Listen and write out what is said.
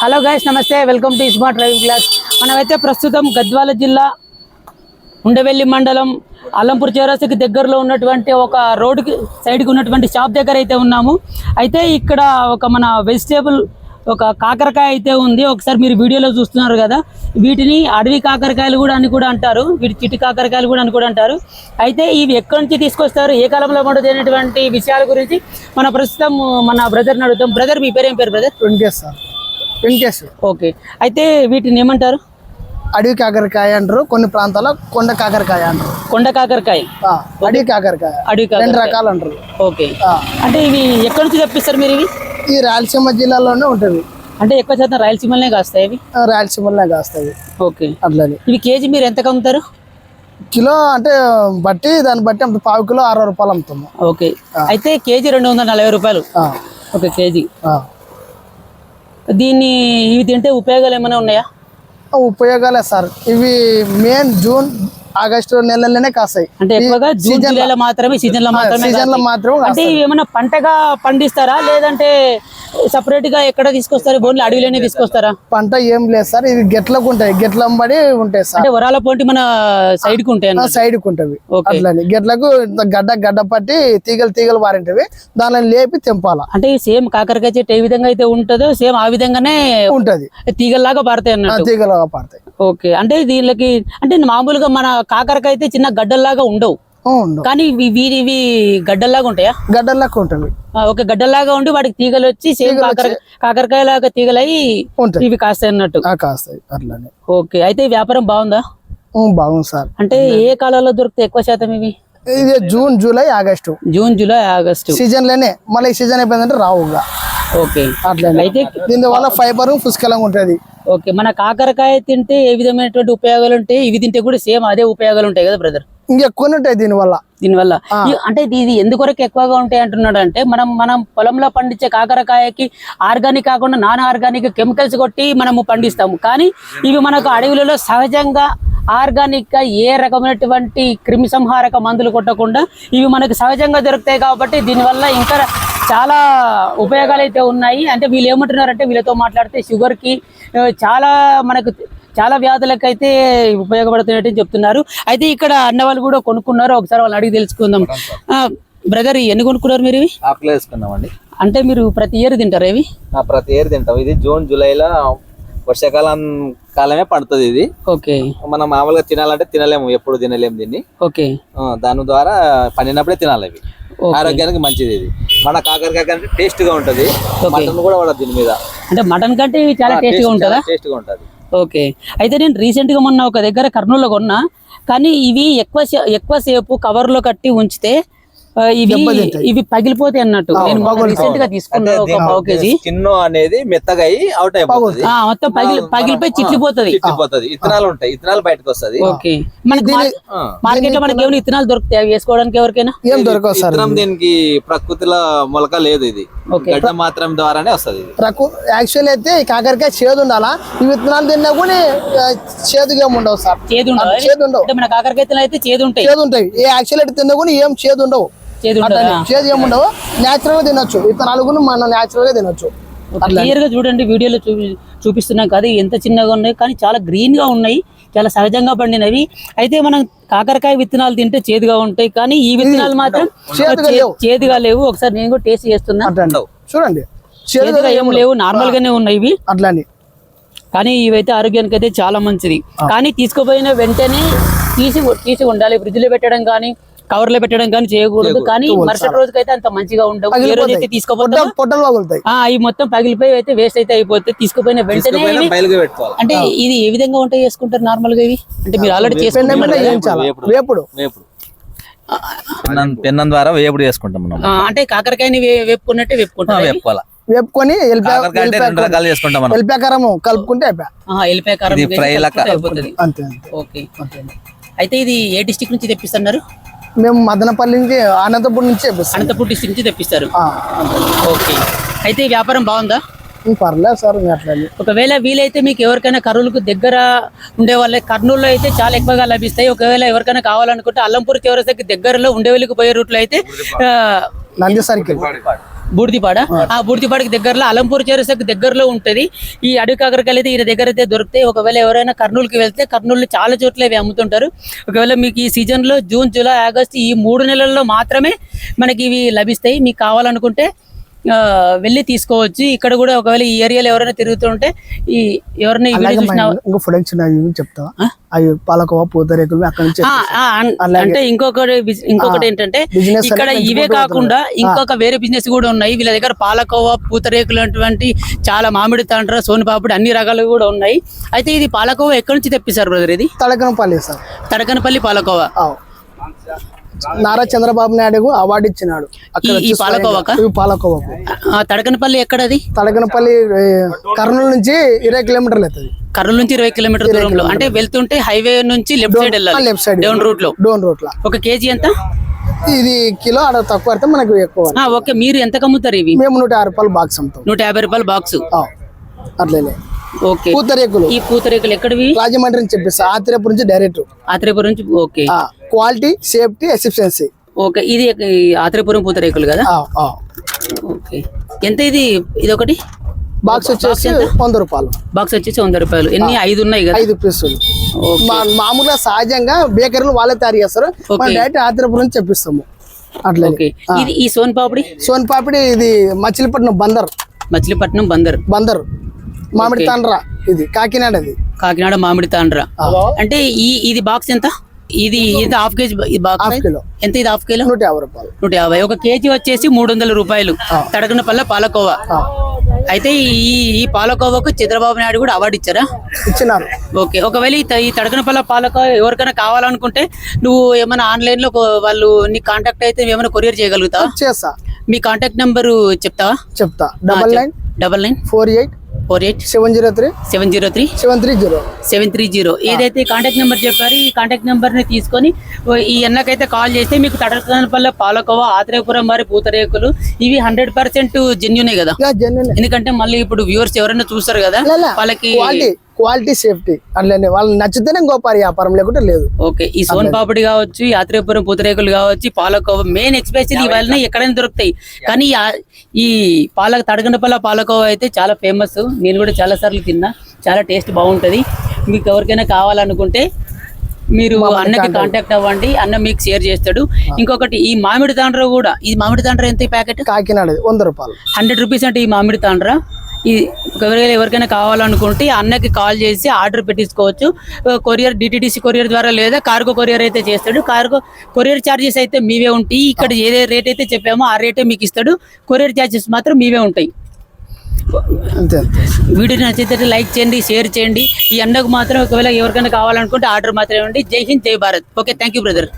Hello guys నమస్తే. Welcome to smart driving class. మనమైతే ప్రస్తుతం గద్వాల జిల్లా ఉండవెల్లి మండలం అల్లంపూర్ చౌరస్తాకి దగ్గరలో ఉన్నటువంటి ఒక రోడ్డుకి సైడ్కి ఉన్నటువంటి షాప్ దగ్గర అయితే ఉన్నాము. అయితే ఇక్కడ ఒక మన వెజిటేబుల్ ఒక కాకరకాయ అయితే ఉంది. ఒకసారి మీరు వీడియోలో చూస్తున్నారు కదా. వీటిని అడవి కాకరకాయలు కూడా అని కూడా అంటారు. వీటి చిట్టి కాకరకాయలు కూడా అని కూడా అంటారు. అయితే ఇవి ఎక్కడి నుంచి తీసుకొస్తారు? ఏ కాలంలో పండుతుంది అనేటువంటి విషయాల గురించి మన ప్రస్తుతం మన బ్రదర్ని అడుగుతాం బ్రదర్ మీ పేరు ఏం పేరు brother Venkatesh sir. Venkatesh okay అయితే వీటిని ఏమంటారు? అడవి కాకరకాయ అంటారు కొన్ని ప్రాంతాల్లో కొండ కాకరకాయ అంటారు. కొండ కాకరకాయ. అడవి కాకరకాయ. అడవి రెండు రకాలు అంటారు. ఓకే అంటే ఇవి ఎక్కడి నుంచి తెప్పిస్తారు మీరు ఇవి? ఈ రాయలసీమ జిల్లాలోనే ఉంటుంది. అంటే ఎక్కువ శాతం రాయలసీమలోనే కాస్తాయి ఇవి? రాయలసీమలోనే కాస్తుంది ఓకే అట్లని. ఇవి కేజీ మీరు ఎంత అమ్ముతారు కిలో అంటే బట్టి దాన్ని బట్టి అంత పావు కిలో అరవై రూపాయలు అమ్ముతున్నాం ఓకే అయితే కేజీ రెండు వందల నలభై రూపాయలు. Okay KG. దీన్ని ఇవి తింటే ఉపయోగాలు ఏమైనా ఉన్నాయా? ఉపయోగాలే సార్. ఇవి మెయిన్ జూన్ ఆగస్టు నెలలోనే కాస్తాయి. అంటే ఎక్కువగా జూన్ జూలైలో మాత్రమే సీజన్లో మాత్రమే సీజన్లో కాస్తాయి. మాత్రం అంటే ఏమైనా పంటగా పండిస్తారా? లేదంటే సపరేట్గా ఎక్కడ తీసుకొస్తారు? ఓన్లీ అడవిలోనే తీసుకొస్తారా? పంట ఏం లేదు సార్ ఇవి గెట్లకు ఉంటాయి. గెట్ల అంబడి ఉంటాయి సార్. అంటే వరాల పోటీ మన సైడ్కు ఉంటాయి. సైడ్కు ఉంటవి. అట్లని. గెట్లకు గడ్డ గడ్డ పట్టి తీగలు తీగలు వారింటవి. దానిని లేపి తెంపాల. అంటే సేమ్ కాకరకాయ చెట్టు ఏ విధంగా అయితే ఉంటుందో సేమ్ ఆ విధంగానే ఉంటది. తీగల్లాగా పారుతాయి అన్నట్టు. తీగలు పడతాయి ఓకే. అంటే దీనికి అంటే మామూలుగా మన కాకరకాయ అయితే చిన్న గడ్డల్లాగా ఉండవు. కానీ ఇవి వీరి ఇవి గడ్డల్లాగా ఉంటాయా? గడ్డలకు ఉంటవి. ఆ, ఒక గడ్డల్లాగా ఉండి వాటికి తీగలు వచ్చి సేమ్ కాకరకాయ లాగా తీగలై ఉంటాయి. ఇవి కాస్తాయి అన్నట్టు కాస్తాయి అట్లని. ఓకే అయితే వ్యాపారం బాగుందా? బాగుంది సార్. అంటే ఏ కాలంలో దొరుకుతాయి ఎక్కువ శాతం ఇవి? ఇది June July August. June July August. సీజన్లోనే మళ్ళీ సీజన్ అయిపోయిందంటే రావుగా. ఓకే అయితే దీని వల్ల ఫైబర్ పుష్కలంగా ఉంటది. ఓకే మన కాకరకాయ తింటే ఏ విధమైనటువంటి ఉపయోగాలు ఉంటాయి? ఇవి తింటే కూడా సేమ్ అదే ఉపయోగాలు ఉంటాయి కదా బ్రదర్ ఇంకెక్కువ ఉంటాయి దీని వల్ల దీనివల్ల ఈ- అంటే ఇది- ఎందుకొరకు ఎక్కువగా ఉంటాయి అంటున్నాడు అంటే మనం మనం పొలంలో పండించే కాకరకాయకి ఆర్గానిక్ కాకుండా నాన్ ఆర్గానిక్ కెమికల్స్ కొట్టి మనము పండిస్తాము. కానీ ఇవి మనకు అడవులలో సహజంగా ఆర్గానిక్గా ఏ రకమైనటువంటి క్రిమి సంహారక మందులు కొట్టకుండా ఇవి మనకు సహజంగా దొరుకుతాయి కాబట్టి దీనివల్ల ఇంకా చాలా ఉపయోగాలు అయితే ఉన్నాయి. అంటే వీళ్ళు ఏమంటున్నారంటే వీళ్ళతో మాట్లాడితే షుగర్కి ఆ, చాలా మనకు చాలా వ్యాధులకు అయితే ఉపయోగపడుతున్నట్టు చెప్తున్నారు. అయితే ఇక్కడ అన్న వాళ్ళు కూడా కొనుక్కున్నారు ఒకసారి వాళ్ళు అడిగి తెలుసుకుందాం. బ్రదర్ ఎన్ని కొనుక్కున్నారు మీరు ఇవి? ఆకులు వేసుకున్నామండి. అంటే మీరు ప్రతి ఇయర్ తింటారా ఇవి? ప్రతి ఏరు తింటాం. ఇది జూన్ జూలైలో వర్షాకాలం కాలమే పడుతుంది ఇది. ఓకే. మనం మామూలుగా తినాలంటే తినలేము ఎప్పుడు తినలేము దీన్ని. ఓకే. ఆ, దాని ద్వారా పండినప్పుడే తినాలి ఇవి. ఆరోగ్యానికి మంచిది ఇది. మన కాకరకాయ కంటే టేస్ట్గా ఉంటది మటన్ కూడా పడదు దీని మీద. అంటే మటన్ కంటే ఇవి చాలా టేస్టీగా ఉంటుందా? టేస్ట్గా ఉంటది. ఓకే అయితే నేను రీసెంట్గా మొన్న ఒక దగ్గర కర్నూలులో కొన్నా. కానీ ఇవి ఎక్కువ ఎక్కువ సేపు కవర్లో కట్టి ఉంచితే ఇవి ఇవి పగిలిపోతాయి అన్నట్టు. నేను రీసెంట్గా తీసుకున్నా ఒక పావు కేజీ. స్కిన్ అనేది మెత్తగా అవుట్ అయిపోతుంది. ఆ, మొత్తం పగిలి పగిలిపోయి చిట్లిపోతుంది. చిట్టిపోతుంది ఇత్తనాలు ఉంటాయి ఇత్తనాలు బయటకు వస్తది ఓకే మనకి మార్కెట్లో మనకి ఏమైనా ఇత్తనాలు దొరుకుతాయి? అవి వేసుకోవడానికి ఎవరికైనా? ఏం దొరకవు సార్ ఇత్తనం దీనికి ప్రకృతిలో మొలక లేదు ఇది. గడ్డ మాత్రం ద్వారానే వస్తది యాక్చువల్ అయితే కాకరకాయ చేదు ఉండాలా? ఈ విత్తనాలు తిన్నా కూడా చేదుగా ఉండవు సార్. చేదు ఉండదు చేదు ఉండవు. మన కాకరకాయలు అయితే చేదు ఉంటాయి. చేదు ఉంటాయి. ఏ యాక్చువల్ అయితే తిన్నా కూడా ఏం చేదు ఉండవు. చేదు ఉండదు? అట్లనే చేదు ఏమి ఉండవు. న్యాచురల్గా తినొచ్చు. విత్తనాలు కూడా మనం న్యాచురల్గా తినొచ్చు. క్లియర్గా చూడండి. వీడియోలో చూపి చూపిస్తున్నాం కదా ఎంత చిన్నగా ఉన్నాయి కానీ చాలా గ్రీన్గా ఉన్నాయి. చాలా సహజంగా పండినవి. అయితే మనం కాకరకాయ విత్తనాలు తింటే చేదుగా ఉంటాయి కానీ ఈ విత్తనాలు మాత్రం చేదుగా లేవు. ఒకసారి నేను కూడా టేస్ట్ చేస్తున్నా. చూడండి. చేదు చేదుగా ఏం లేవు. నార్మల్ గానే ఉన్నాయి ఇవి. అట్లని కానీ ఇవైతే ఆరోగ్యానికి అయితే చాలా మంచిది. కానీ తీసుకుపోయిన వెంటనే తీసి తీసి ఉండాలి. ఫ్రిడ్జ్లో పెట్టడం కానీ కవర్లో పెట్టడం కానీ చేయకూడదు కానీ మరుసటి రోజుకైతే అంత మంచిగా ఉండవు. ఏ రోజు అయితే పొట్టలు పగులుతాయి. ఇవి మొత్తం పగిలిపోయి అయితే వేస్ట్ అయితే అయిపోతే తీసుకుపోయిన వెంటనే అంటే ఇది ఏ విధంగా వంట చేసుకుంటారు నార్మల్గా ఇవి? అంటే మీరు ఆల్రెడీ చాలా వేపుడు. పెన్నం ద్వారా వేపుడు చేసుకుంటాం మనం. అంటే కాకరకాయని వే- వేపుకున్నట్టే వేపుకుంటారు ఇవి? వేపుకోవాలి? వేపుకొని రెండు రకాలు చేసుకుంటాం మనం. ఎల్పాకారము కలుపుకుంటే అయిపోయా. ఆ, ఎల్లిపాయ కారం ఇది వేసి ఫ్రై లెక్క. కలుపుకుంటే అయిపోతుంది. అంతే అంతే. ఓకే. అయితే ఇది ఏ డిస్టిక్ నుంచి తెప్పిస్తున్నారు? మేము మదనపల్లి నుంచి అనంతపురం నుంచి చేపిస్తాం అనంతపూర్ డిస్టిక్ నుంచి తెప్పిస్తారు. ఓకే. అయితే ఈ వ్యాపారం బాగుందా? పర్లేదు సార్ ఒకవేళ వీలైతే మీకు ఎవరికైనా కర్నూలుకు దగ్గర ఉండే వాళ్ళే కర్నూలులో అయితే చాలా ఎక్కువగా లభిస్తాయి. ఒకవేళ ఎవరికైనా కావాలనుకుంటే అల్లంపూర్ చివరికి దగ్గరలో ఉండేవెళ్ళకి పోయే రూట్లో అయితే నంది సర్కిల్. బూడిదిపాడ. ఆ. బూడిదిపాడకి దగ్గరలో అలంపూర్ చేరసకు దగ్గరలో ఉంటది. ఈ అడవి కాకరకాయలు అయితే ఈ దగ్గర అయితే దొరుకుతాయి ఒకవేళ ఎవరైనా కర్నూలుకి వెళ్తే కర్నూలు చాలా చోట్ల ఇవి అమ్ముతుంటారు. ఒకవేళ మీకు ఈ సీజన్లో జూన్ జూలై ఆగస్ట్ ఈ మూడు నెలల్లో మాత్రమే మనకి ఇవి లభిస్తాయి. మీకు కావాలనుకుంటే వెళ్ళి తీసుకోవచ్చు. ఇక్కడ కూడా ఒకవేళ ఈ ఏరియాలో ఎవరైనా తిరుగుతుంటే ఈ ఎవరైనా ఇంకో ఉన్నాయి చెప్తావా అవి పాలకోవా పూతరేకులు అక్కడ నుంచి అంటే ఇంకొకటి ఇంకొకటి ఏంటంటే ఇక్కడ ఇవే కాకుండా ఇంకొక వేరే బిజినెస్ కూడా ఉన్నాయి. వీళ్ళ దగ్గర పాలకోవా పూతరేకులు అటువంటి చాలా మామిడి తండ్ర సోన్ పాపిడి అన్ని రకాలు కూడా ఉన్నాయి. అయితే ఇది పాలకోవా ఎక్కడి నుంచి తెప్పిస్తారు బ్రదర్ ఇది? తలకనపల్లి సార్. తడకనపల్లి పాలకోవా. నారా చంద్రబాబు నాయుడు అవార్డు ఇచ్చినాడు. అక్కడ పాలకోవాకా? తడకనపల్లి ఎక్కడది? తలకనపల్లి ఏ, కర్నూలు నుంచి ఇరవై కిలోమీటర్లు అవుతుంది. కర్నూలు నుంచి ఇరవై కిలోమీటర్ దూరంలో. అంటే వెళ్తుంటే హైవే నుంచి లెఫ్ట్ సైడ్ వెళ్ళాలి. లెఫ్ట్ సైడ్ డౌన్ రూట్లో. డోన్ రోడ్ లా. ఒక కేజీ ఎంత? ఇది కిలో ఆడ తక్కువ పడితే మనకు ఎక్కువ ఓకే. మీరు ఎంత కమ్ముతారు ఇవి? మేము నూట యాభై రూపాయలు బాక్స్ అమ్ముతాం. నూట యాభై రూపాయలు బాక్స్ ఆ. ఓకే. పూతరేకులు ఈ పూతరేకులు ఎక్కడివి? రాజమండ్రి నుంచి చెప్పేసి ఆత్రేపు నుంచి డైరెక్ట్ ఆత్రేపురం నుంచి okay. Quality safety efficiency okay ఇది ఆత్రేపురం పూతరేకులు కదా? ఓకే. ఎంత ఇది? ఇది ఒకటి బాక్స్ వచ్చేసి వంద రూపాయలు. బాక్స్ వచ్చేసి వంద రూపాయలు. ఎన్ని? ఐదు ఉన్నాయి కదా? ఐదు పీసులు. మామూలుగా సహజంగా బేకరీలు వాళ్ళే తయారు చేస్తారు. డైరెక్ట్ ఆత్రేపు నుంచి చెప్పిస్తాము అట్లనే. ఓకే. ఇది ఈ సోన్ పాపిడి సోన్ పాపిడి ఇది మచిలీపట్నం బందర్. మచిలీపట్నం బందర్. బందర్. మామిడి తాండ్ర ఇది కాకినాడది కాకినాడ మామిడి తాండ్ర. అంటే ఈ ఇది బాక్స్ ఎంత? ఇది ఇది హాఫ్ కేజీ బాక్స్ ఎంత ఇది హాఫ్ కిలో? నూట యాభై రూపాయలు. నూట యాభై. ఒక కేజీ వచ్చేసి మూడు వందల రూపాయలు తడకన పల్ల పాలకోవా. అయితే ఈ ఈ పాలకోవాకు చంద్రబాబు నాయుడు కూడా అవార్డు ఇచ్చారా? ఇచ్చినారు. ఓకే. ఒకవేళ ఈ తడకనపల్ల పాలక ఎవరికైనా కావాలనుకుంటే నువ్వు ఏమైనా ఆన్లైన్లో వాళ్ళు నీ కాంటాక్ట్ అయితే ఏమైనా కొరియర్ చేయగలుగుతావా? చేస్తా. మీ కాంటాక్ట్ నెంబర్ చెప్తావా? చెప్తా. Double nine double nine four eight four eight seven zero three? Seven zero three. Seven three zero. Seven three zero. ఏదైతే కాంటాక్ట్ నెంబర్ చెప్పారో ఈ కాంటాక్ట్ నెంబర్ని తీసుకొని ఈ ఎన్నకైతే కాల్ చేస్తే మీకు తడకనపల్ల పాలకోవ ఆత్రేయపురం మరి పూతరేకులు ఇవి హండ్రెడ్ పర్సెంట్ జెన్యునే కదా? జెన్యున్ ఎందుకంటే మళ్ళీ ఇప్పుడు వ్యూవర్స్ ఎవరైనా చూస్తారు కదా వాళ్ళకి క్వాలిటీ సేఫ్టీ అట్లనే వాళ్ళకి నచ్చితేనే గోపారి వ్యాపారం లేకుంటే లేదు. ఓకే ఈ సోన్ పాపడి కావచ్చు యాత్రేపురం పూతరేకులు కావచ్చు పాలకోవ మెయిన్ ఎక్స్పెషల్ ఇవన్నీ ఎక్కడైనా దొరుకుతాయి. కానీ ఈ పాల తడగండపల్ల పాలకోవ అయితే చాలా ఫేమస్ నేను కూడా చాలా సార్లు తిన్నా. చాలా టేస్ట్ బాగుంటది. మీకు ఎవరికైనా కావాలనుకుంటే మీరు అన్నకి కాంటాక్ట్ అవ్వండి. అన్న మీకు షేర్ చేస్తాడు. ఇంకొకటి ఈ మామిడి తాండ్ర కూడా ఈ మామిడి తాండ్ర ఎంత ఈ ప్యాకెట్ కాకినాడది వంద రూపాయలు. హండ్రెడ్ రూపీస్ అంటే ఈ మామిడి తాండ్ర. ఈ ఎవరికైనా ఎవరికైనా కావాలనుకుంటే అన్నకి కాల్ చేసి ఆర్డర్ పెట్టించుకోవచ్చు. కొరియర్ డిటిడిసి కొరియర్ ద్వారా లేదా కార్గో కొరియర్ అయితే చేస్తాడు. కార్గో కొరియర్ ఛార్జెస్ అయితే మీవే ఉంటాయి. ఇక్కడ ఏదే రేట్ అయితే చెప్పామో ఆ రేటే మీకు ఇస్తాడు. కొరియర్ ఛార్జెస్ మాత్రం మీవే ఉంటాయి. అంతే వీడియో నచ్చితే లైక్ చేయండి షేర్ చేయండి. ఈ అన్నకు మాత్రం ఒకవేళ ఎవరికైనా కావాలనుకుంటే ఆర్డర్ మాత్రం ఇవ్వండి జై హింద్ జై Bharat. Okay thank you brother.